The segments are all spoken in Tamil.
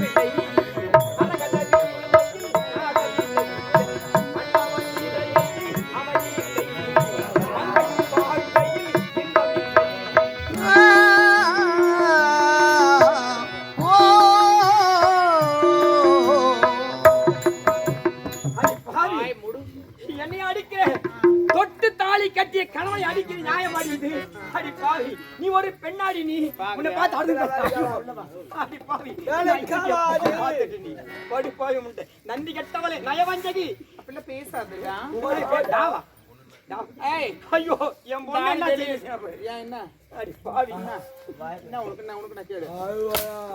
Beli. ஏன் என்ன அடி பாவி என்ன உனக்கு நான் உனக்கு நான் கேளு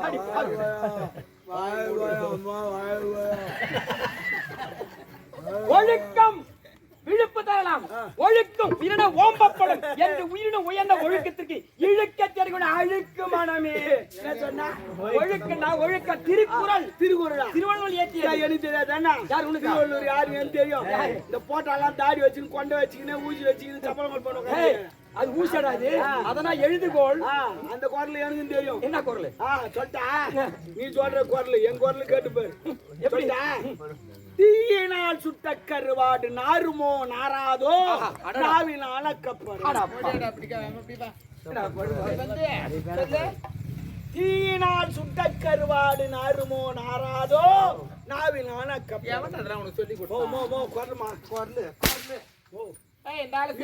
அடி பாவி ஒழுக்கம் விழுப்பு தரலாம். ஒழுக்கம் உயிரின ஓம்பப்படும் என்று உயிரின உயர்ந்த ஒழுக்கத்திற்கு இழுக்க தெரியும் அழுக்கு மனமே. என்ன சொன்னா? ஒழுக்கம்னா ஒழுக்க திருக்குறள். திருக்குறளா? திருவள்ளுவர் ஏற்றிய எனக்கு தெரியாதாண்ணா யார் உனக்கு? திருவள்ளூர் யாருன்னு தெரியும்? இந்த போட்டாலாம் தாடி வச்சுன்னு கொண்டை வச்சுக்கின்னு ஊசி வச்சுக்கின்னு ஏய், பண்ணுவாங்க அது ஊசடா அது அதெல்லாம் எழுதுகோள். அந்த குரல் எனக்கும் தெரியும். என்ன குரல்? சொல்லிட்டா நீ சொல்ற குரல் என் குரல் கேட்டு பாரு. எப்படிடா தீயினால் சுட்ட கருவாடு நாருமோ நாராதோ. நாவினால் அக்கப்படும் அடா, போடா, அப்படி கா- அப்படி வா. என்னடா, படு, படு. வந்து, சொல்லு. தீயினால் சுட்ட கருவாடு நாருமோ நாராதோ? நாவினால் அக்கப்படும் எவன்டா அதெல்லாம் உனக்கு சொல்லி மோ கொடுத்தான்? மோ மோ குரலுமா குரலு, குரலு. ஓ ஏய், இந்த ஆளு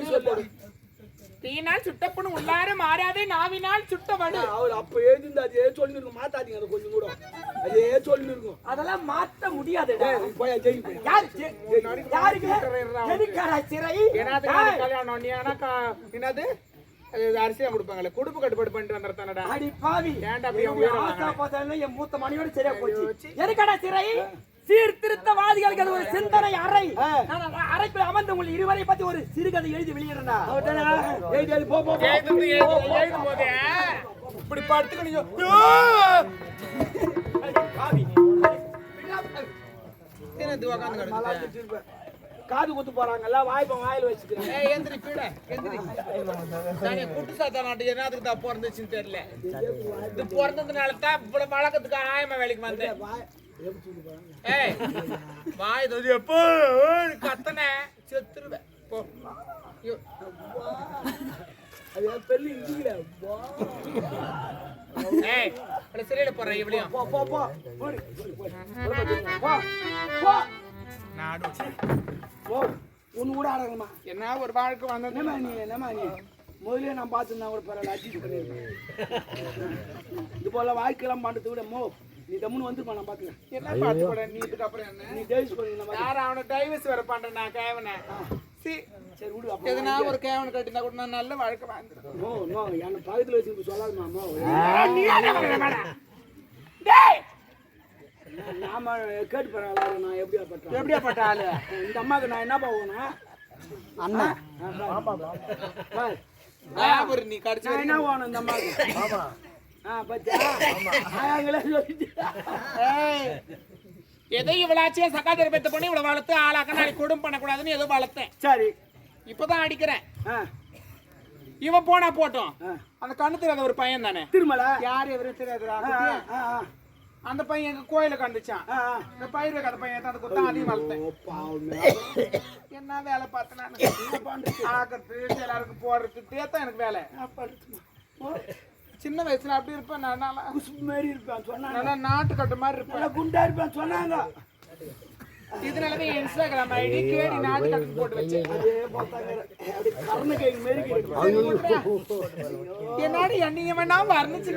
தீயினால் சுட்டப்புண் உள்ளார மாறாதே நாவினால் சுட்டவடு அவர் அப்ப எழுதிருந்து அதே சொல்லிருக்கும். மாத்தாதீங்க அதை கொஞ்சம் கூட. அதே சொல்லிருக்கும். அதெல்லாம் மாத்த முடியாதுடா. போயா ஜெயிக்கு போய்? யாருக்கு? எதுக்காடா சிறை? கல்யாணம் நீ ஆனாக்கா என்னது? அது அரிசியா கொடுப்பாங்களே? குடுப்பு கட்டுப்பாடு பண்ணிட்டு வந்துடுறதானடா? அடி பாவி. ஏன்டா என் மூத்த மணியோட சரியா போச்சு. எதுக்கடா சிறை? சீர்திருத்தவாதிகளுக்கு அது ஒரு சிந்தனை அறை. அறைக்குள் அமர்ந்து உங்கள் இருவரை பத்தி ஒரு சிறுகதை எழுதி இப்படி நீங்க? வச்சிருப்பேன். காது குத்து போறாங்கல்ல வாய்ப்ப வாயில வச்சுக்கிறேன். எந்திரி, கீழே, எந்திரி. நானே குட்டு சாத்தா நாட்டு என்னத்துக்கு தான் பிறந்துச்சுன்னு தெரியல. இது பிறந்ததுனால தான் இவ்வளவு வழக்கத்துக்கு ஆயமா வேலைக்கு வந்தேன். ஏய் வாய் தோதி எப்போ? கத்தன. செத்துருவேன் போ. ஐயோ, அது என் பெல்லு போ ஏய் இப்படி சிறையில போறேன் இவளையும் போ போ போ. போ போ. நாடு போ. ஒண்ணு கூட ஆடணுமா என்ன ஒரு வாழ்க்கை வந்தது? என்னம்மா நீ என்னம்மா நீ? முதல்ல நான் பார்த்துருந்தா கூட பரவாயில்ல பண்ணிருக்கேன் இது போல வாழ்க்கையெல்லாம் பண்றதை விட மோ நீ தம்முன்னு வந்துருப்பா நான் பாத்துக்கிறேன். என்ன பார்த்து கூட நீ இதுக்கு அப்புறம் என்ன? நீ டேஸ் பண்ணி. யார் அவனை டைவர்ஸ் வேற பண்றேன் நான் கேவனை? சி. சரி விடு அப்போ எதுனா ஒரு கேவன் கட்டினா கூட நான் நல்ல வாழ்க்கை வாழ்ந்துருக்கேன் நோ நோ என்ன பக்கத்துல வச்சு சொல்லாதுமா மோ நாம கேட்டு போறாங்களா நான் எப்படியா பட்டேன் எப்படியாப்பட்ட ஆளு? இந்த அம்மாவுக்கு நான் என்ன போவேனா அண்ணா. ஞாபகம் நீ கடிச்சு நான் என்ன போகணும் இந்த அம்மாவுக்கு ஏதோ இவ்வளாச்சியா சகாதர பெத்த பண்ணி இவ்வளவு வளர்த்து ஆளாக்க நாளைக்கு குடும்பம் பண்ணக்கூடாதுன்னு ஏதோ வளர்த்தேன். சரி. இப்பதான் அடிக்கிறேன். ஆ. இவன் போனா போட்டோம். ஆ. அந்த கண்ணு தெரியாத ஒரு பையன் தானே? திருமலை? யார் எவரும் தெரியாதுடா? ஆ ஆ ஆ. அந்த பையன் எங்க கோயில கண்டுச்சான். இந்த பயிர் வைக்காத பையன் அந்த கொத்தம் அதையும் வளர்த்தேன். என்ன வேலை பார்த்தேன் ஆக்கிறது எல்லாருக்கும் போடுறது தான் எனக்கு வேலை. சின்ன வயசுல அப்படி இருப்பேன். நான் குசுப்பு மாதிரி இருப்பேன் சொன்னாங்க. நல்லா நாட்டு கட்டு மாதிரி இருப்பேன். குண்டா இருப்பேன் சொன்னாங்க. இதனாலதான் இன்ஸ்டாகிராம் ஐடி கேடி நாட்டு கட்டு போட்டு வச்சேன். என்னடி என்னைய வேணா வர்ணிச்சு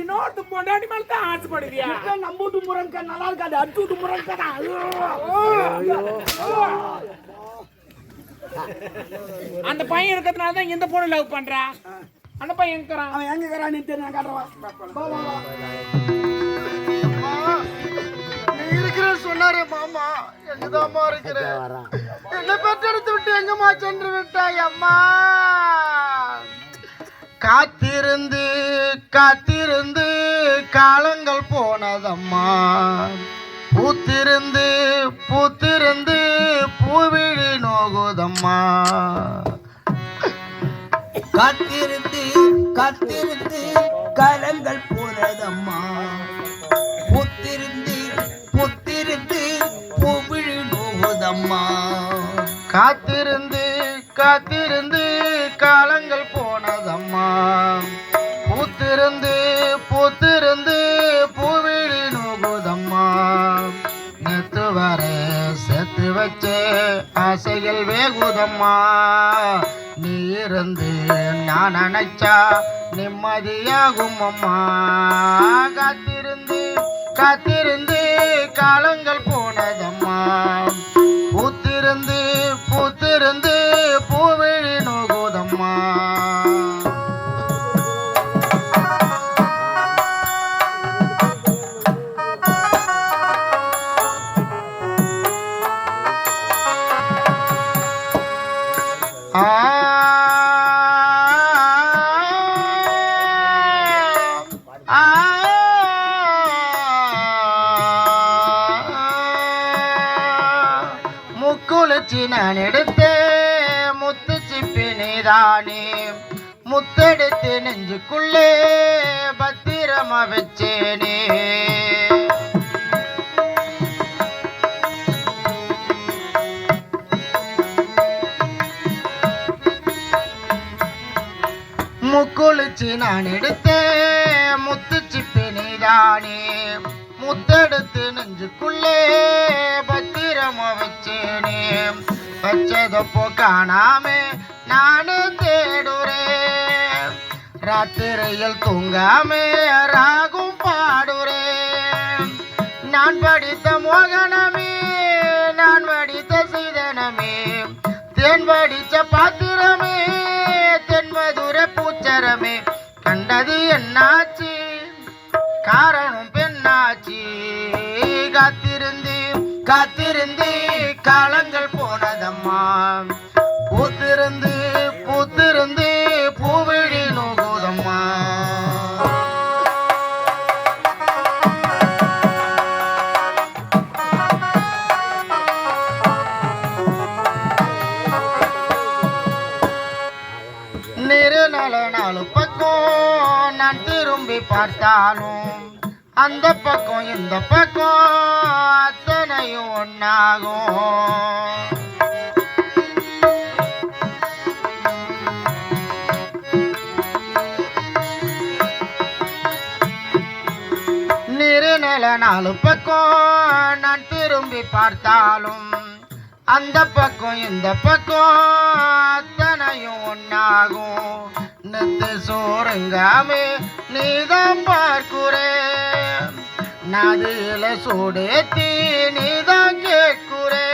இன்னொருத்த பொண்டாடி மேல தான் ஆசைப்படுவியா? நம்ம வீட்டு முருங்கா நல்லா இருக்காது அடுத்த வீட்டு முருங்கா அந்த பையன் இருக்கிறதுனால தான் இந்த பொண்ணு லவ் பண்றா. அந்த பையன் இருக்கிறான்? அவன் எங்க இருக்கிறான்னு தெரியும் நான் காட்டுறான் நீ இருக்கிற சொன்னாரு மாமா. எங்கதாம்மா இருக்கிற? என்னை பெற்றெடுத்து விட்டு எங்கம்மா சென்று விட்டாய் அம்மா? காத்திருந்து காத்திருந்து காலங்கள் போனதம்மா. பூத்திருந்து பூத்திருந்து பூவிழி நோகுதம்மா. காத்திருந்து காத்திருந்து கலங்கள் போறதம்மா பூத்திருந்து பூத்திருந்து பூவிழி நோகுதம்மா. காத்திருந்து காத்திருந்து காலங்கள் போனதம்மா. ஆசைகள் வேகுதம்மா. நீ இருந்து நான் நினைச்சா நிம்மதியாகும் அம்மா காத்திருந்து காத்திருந்து காலங்கள் போ முக்குளிச்சு நான் எடுத்த முத்து சிப்பி நீதானே. முத்தெடுத்து நெஞ்சுக்குள்ளே பத்திரமா வச்சேனே. முக்குளிச்சு நான் எடுத்த முத்து சிப்பி நீதானே. முத்தெடுத்து நெஞ்சுக்குள்ளே வச்சதப்போ காணாம நானே தேடுறேன் ராத்திரையில் தூங்காமே ராகும் பாடுறேன் நான் படித்த மோகனமே நான் படித்த சீதனமே. தேன் படித்த பாத்திரமே தென்மதுர பூச்சரமே. கண்டது என்னாச்சு? காரணம் பெண்ணாச்சு. காத்திருந்து காத்திருந்து கால பார்த்தாலும் அந்த பக்கம் இந்த பக்கம் அத்தனையும் ஒன்றாகும் நிறு நாலு பக்கம் நான் திரும்பி பார்த்தாலும் அந்த பக்கம் இந்த பக்கம் அத்தனையும் ஒன்றாகும் நெத்து சோறுங்காமே நீதான் பார்க்குறே. நதியில சூடேத்தி நீதான் கேட்குறே.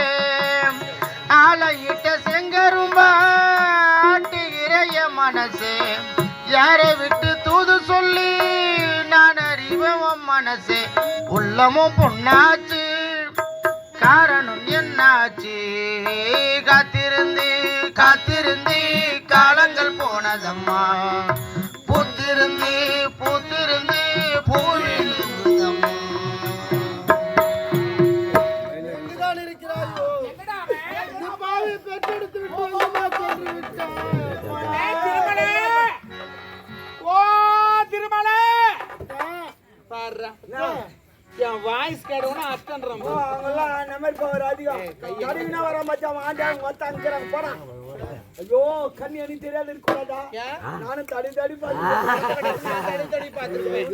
ஆலையிட்ட செங்கரும்பா ஆட்டுகிற மனசே. யாரை விட்டு தூது சொல்லி நான் அறிவம் மனசே. உள்ளமும் பொண்ணாச்சு காரணம் என்னாச்சு? காத்திருந்து காத்திருந்து காலங்கள் போனதம்மா. தெரியாது இருக்கக்கூடாதா? நானும் தடி தடி பார்த்து தடி தடி பார்த்துருவேன்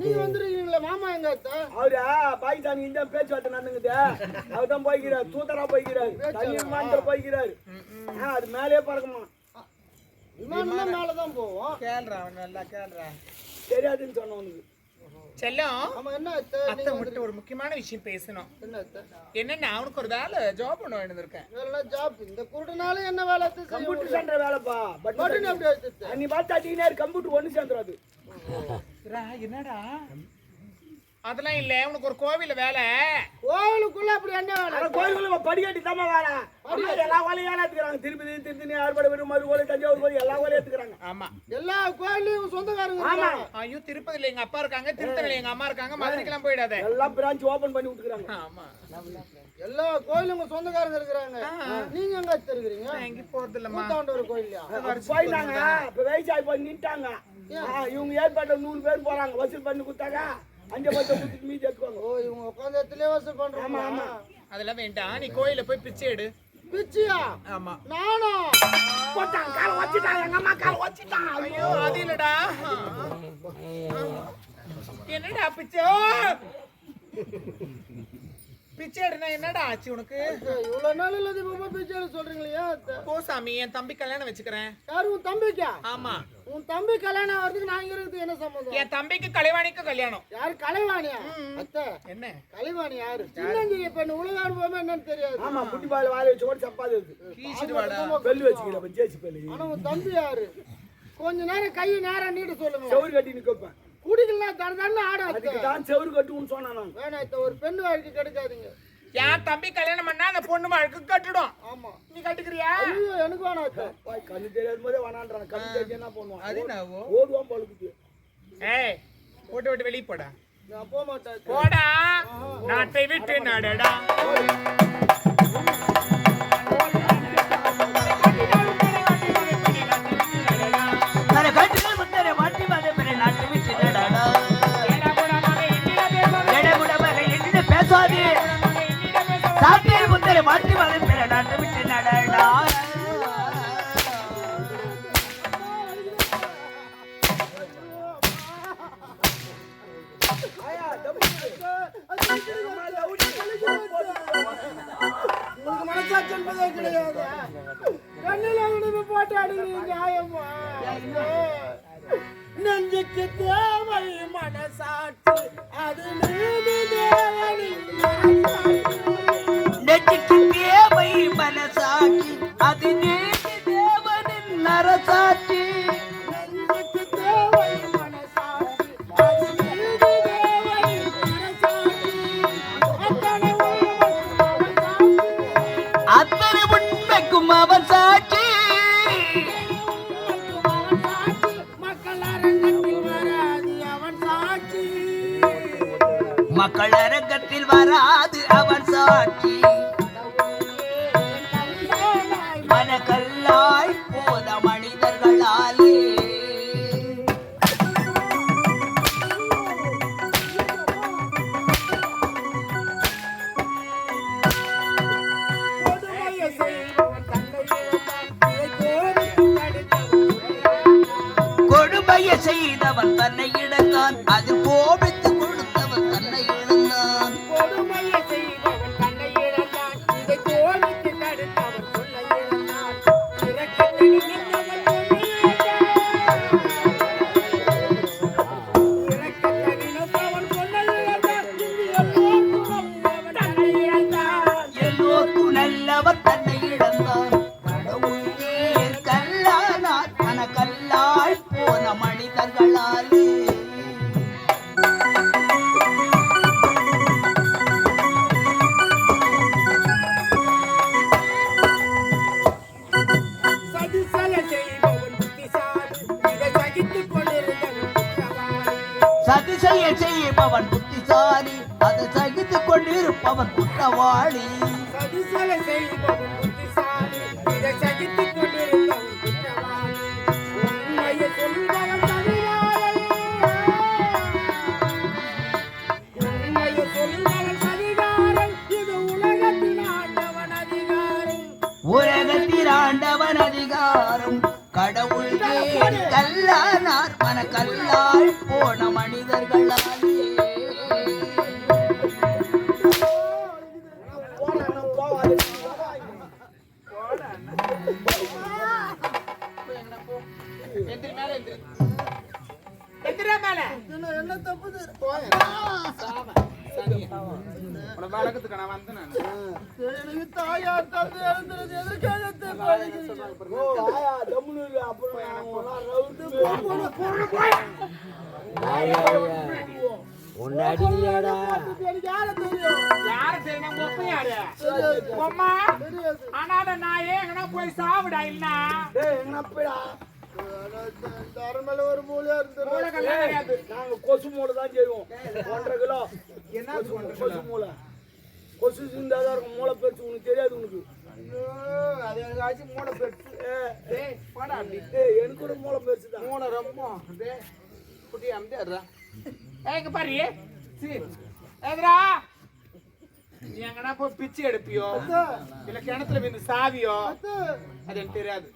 நீ வந்துருக்கீங்களா மாமா எங்க? அவரா பாகிஸ்தான் இந்த பேச்சுவார்த்தை நடந்துங்குது. அவர் தான் போய்க்கிறார் தூத்தரா போய்க்கிறார் தண்ணி விமானத்துல போய்க்கிறார். அது மேலேயே பறக்குமா? விமானம் தான் மேலதான் போவோம். கேள்றா நல்லா கேள்றா தெரியாதுன்னு சொன்ன உனக்கு செல்லம் அத்தை? அத்தை மட்டும் ஒரு முக்கியமான விஷயம் பேசணும். என்னன்னா அவனுக்கு ஒரு வேலை ஜாப் பண்ண வேண்டியிருக்கேன் ஜாப் இந்த குருடனால என்ன வேலை கம்ப்யூட்டர்? சென்டர் வேலைப்பா. பட் வச்சுட்டு நீ பார்த்து அடிக்கினாரு கம்ப்யூட்டர் ஒன்று சேர்ந்துடாது என்னடா? அதெல்லாம் இல்ல உனக்கு ஒரு கோவில்ல வேலை. கோவிலுக்குள்ள அப்படி என்ன வேலை? ஆனா கோயிலுக்குள்ள படிக்கட்டி தாமா வேலை எல்லா வேலையும் வேலை எடுத்துக்கிறாங்க. திருப்பதி திருத்தணி ஆறுபடை வெறும் மறுகோலை தஞ்சாவூர் கோயில் எல்லா வேலையும் எடுத்துக்கிறாங்க. ஆமா. எல்லா கோயிலையும் சொந்தக்காரங்க ஆமா. ஐயோ திருப்பதியில எங்க அப்பா இருக்காங்க திருத்தணில எங்க அம்மா இருக்காங்க மதுரைக்கெல்லாம் போயிடாத. எல்லாம் பிரான்ச் ஓபன் பண்ணி விட்டுக்கிறாங்க. ஆமா. எல்லா கோயிலும் உங்க சொந்தக்காரங்க இருக்கிறாங்க. நீங்க எங்க இருக்கிறீங்க? எங்கேயும் போறது இல்லம்மா கூத்தாண்டவர் கோயிலையா போயிட்டாங்க. இப்ப வயசாகி போய் நின்ட்டாங்க. இவங்க ஏற்பாட்டு நூறு பேர் போறாங்க. வசூல் பண்ணி கொடுத்தாங்க. அஞ்சு பத்து கொடுத்துட்டு மீதி எடுத்துக்கோங்க. ஓ இவங்க உட்காந்து இடத்துல வசூல் பண்றாங்க ஆமா ஆமா. அதெல்லாம் வேண்டாம். நீ கோயில போய் பிச்சை எடு. பிச்சியா? ஆமா. நானா? போட்டான் காலை வச்சுட்டான் எங்க அம்மா காலை வச்சுட்டான். ஐயோ அது இல்லடா. என்னடா பிச்சை? பிச்சை எடுனா என்னடா ஆச்சு உனக்கு? இவ்வளவு நாள் இல்லாத இப்ப பிச்சை சொல்றீங்களே? போ சாமி என் தம்பி கல்யாணம் வச்சுக்கிறேன். யாரு உன் தம்பிக்கா? ஆமா. உன் தம்பி கல்யாணம் ஆகிறதுக்கு நான் இங்க இருக்கிறது என்ன சம்மந்தம் என் தம்பிக்கு கலைவாணிக்கு கல்யாணம். யாரு கலைவாணியா? அத்தை என்ன? கலைவாணி யாரு? சின்னஞ்சிறிய பெண்ணு உலக அனுபவமே என்னன்னு தெரியாது. ஆமா புட்டி பால் வாயில வச்சு கூட சப்பாது இருக்கு. கீச்சிட்டு வாடா பெல்லு வச்சுக்கிறேன் ஜேசி பெல்லு. ஆனா உன் தம்பி யாரு? கொஞ்ச நேரம் கையை நேரம் நீட்டு சொல்லுங்க. செவுரு கட்டி நிக்கப்பேன் குடிக்கலாம் தர தண்ணு ஆட. அதுக்கு தான் செவுரு கட்டுன்னு சொன்னேன் நான். வேணாம் அத்தை, ஒரு பெண் வாழ்க்கை கிடைக்காதுங்க. என் தம்பி கல்யாணம் பண்ணா அந்த பொண்ணு வாழ்க்கை கட்டிடும். ஆமா. நீ கட்டுக்கிறியா? ஐயோ எனக்கு வேணாம் அத்தை. வாய் கண்ணு தெரியாத போதே வேணான்றான். கண்ணு தெரிஞ்சு என்ன பண்ணுவான்? அது என்னவோ ஓடுவான் பழுக்குது ஏய் போட்டு விட்டு வெளியே போடா. நான் போக மாட்டேன். போடா. நாட்டை விட்டு நடடா. கல்லானார் மனக்கல்லாய் போன யாரு அம்மா அனாத நான் எங்கனா போய் சாவுடா இல்லனா டேய் எங்கனா ஒரு மூலையா இருந்து நாங்க கொசு மூளை தான் செய்வோம் ஒன்றரை கிலோ என்ன சொல்ற கொசு மூளை கொசு சிந்தாதான் இருக்கும் மூளை பெருசு உனக்கு தெரியாது உனக்கு அது எனக்கு மூளை பெருசு டேய் போடா அப்படி ஏய் எனக்கு கூட மூளை பெருசு தான் மூளை ரொம்ப டேய் குட்டி அம்தேறா ஏய். இங்க பாரு சீ எதுரா நீ எங்கன்னா போய் பிச்சை எடுப்பியோ இல்ல கிணத்துல விந்து சாவியோ அது எனக்கு தெரியாது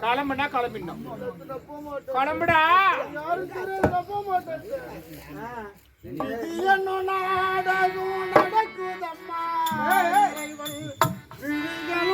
கிளம்புனா கிளம்பிடணும் நான் போக மாட்டேன் கிளம்புடா யாரும் நடக்குதம்மா இறைவன் விழிகளும்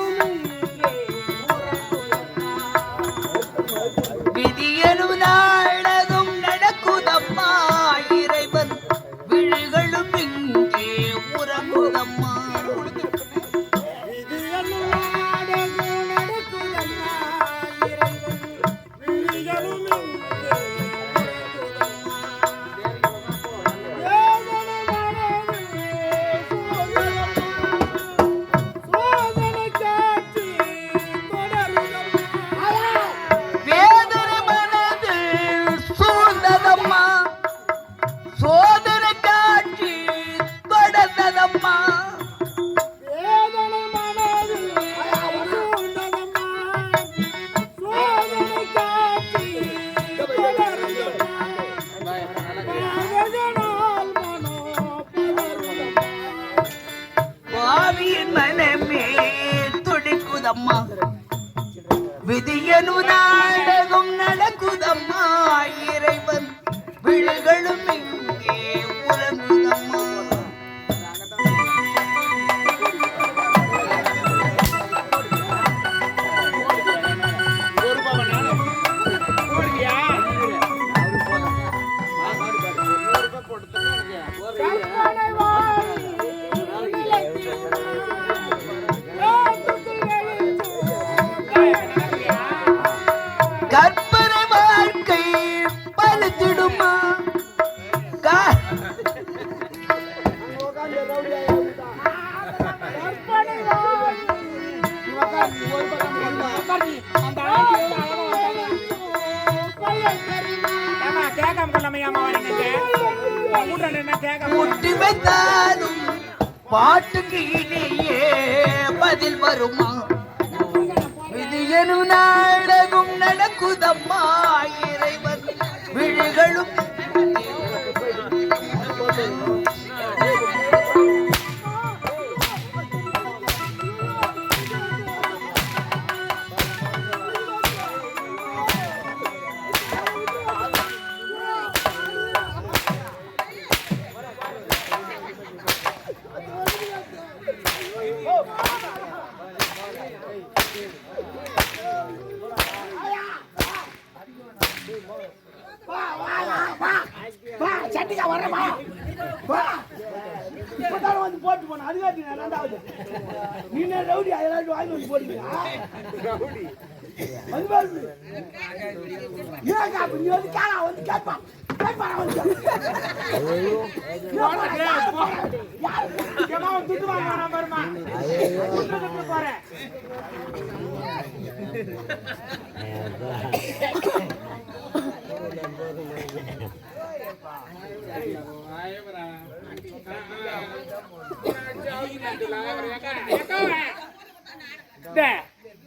விதியனு நாடகம் நடக்குதம்மா இறைவன். விழிகளும் முட்டி பாட்டுக்கு இனியே பதில் வருமா? இது எனும் நாடகம் நடக்குதம்மா இறைவன். விழிகளும்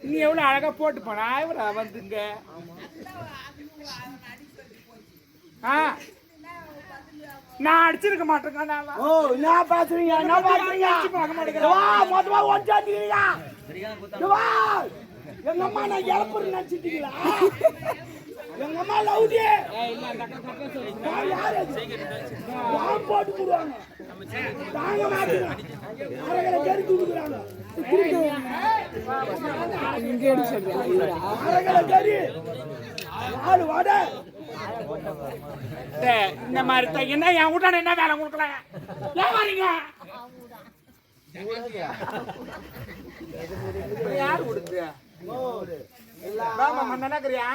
நீ எவ்வளவு அழகா போட்டு போனா வந்துங்க ஆ நான் அடிச்சிருக்க மாட்டேங்க நான் ஓ என்ன பாத்துறீங்க என்ன பாத்துறீங்க வா மொத்தமா ஒன்றாந்தீங்க வா எங்க அம்மா நான் இழப்புன்னு நினைச்சிட்டீங்களா? எங்க அம்மா லவுடி. நான் யாரு? நான் போட்டு போடுவாங்க. தாங்க மாட்டேங்க ஆளு வாட. இந்த மாதிரி தான் என்ன? என் வீட்டான என்ன வேலை கொடுக்கல? ஏன் வரீங்க யாரு மாமா நினைக்கிறியா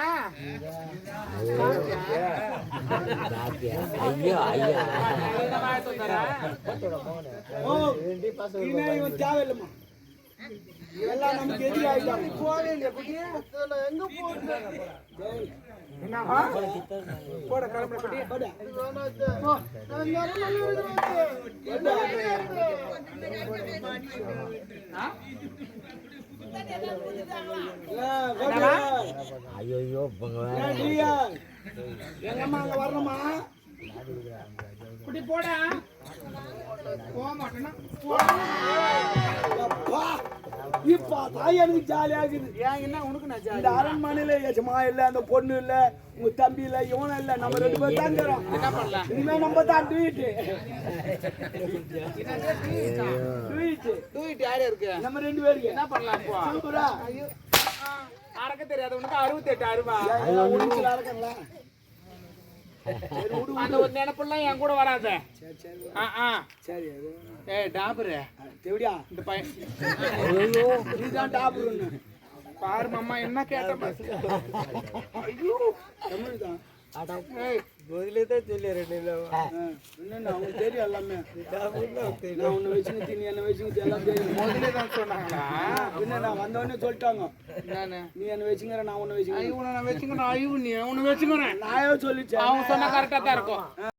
தேவையில்லைம்மா. எல்லாம் நமக்கு எதிரி ஆயிட்டாங்க. போவே இல்லையா குட்டி எங்க போகுது என்னவா போட கிளம்புற குட்டி ஐயோ எங்க அம்மா அங்க வரணுமா? குட்டி போடா. அப்பா, இப்ப தான் எனக்கு ஜாலியாகுது ஏன் என்ன? உனக்கு நான் இந்த அரண்மனையில எஜமா இல்ல அந்த பொண்ணு இல்ல உங்க தம்பி இல்ல இவனும் இல்ல. நம்ம ரெண்டு பேரும் தான் இருக்கிறோம். என்ன பண்ணலாம் இனிமே நம்ம தான் டூயிட்டு டூயிட்டு தூக்கிட்டு யாரு இருக்கு? நம்ம ரெண்டு பேருக்கு என்ன பண்ணலாம் இப்போ? சூப்பரா அறக்க தெரியாதவனுக்கு அறுபத்தெட்டு அருவா இருக்கல அந்த ஒரு நினைப்பெல்லாம் என் கூட வராத. ஆ ஆ. சரி ஏய் டாபரு. எப்படியா இந்த பையன். நீதான் டாப்னு பாரு மாமா என்ன கேட்ட பாரு. தமிழ் தான் ஏய் என்னண்ணா உனக்கு தெரியும் எல்லாமே. நான் உன்னை வச்சுன்னு நீ என்ன எல்லாம் தெரியும். முதல்ல தான் சொன்னாங்களா? என்ன நான் வந்தவொடனே சொல்லிட்டாங்க. நானு நீ என்ன வச்சுங்கிற நான் உன்னை வச்சுக்கிறேன் இவனை நான் வச்சுக்கணும் ஐயோ நீ உன்னை வச்சுக்கிறேன். நாயோ சொல்லிச்சேன். அவன் சொன்னா கரெக்டா தான் இருக்கும்.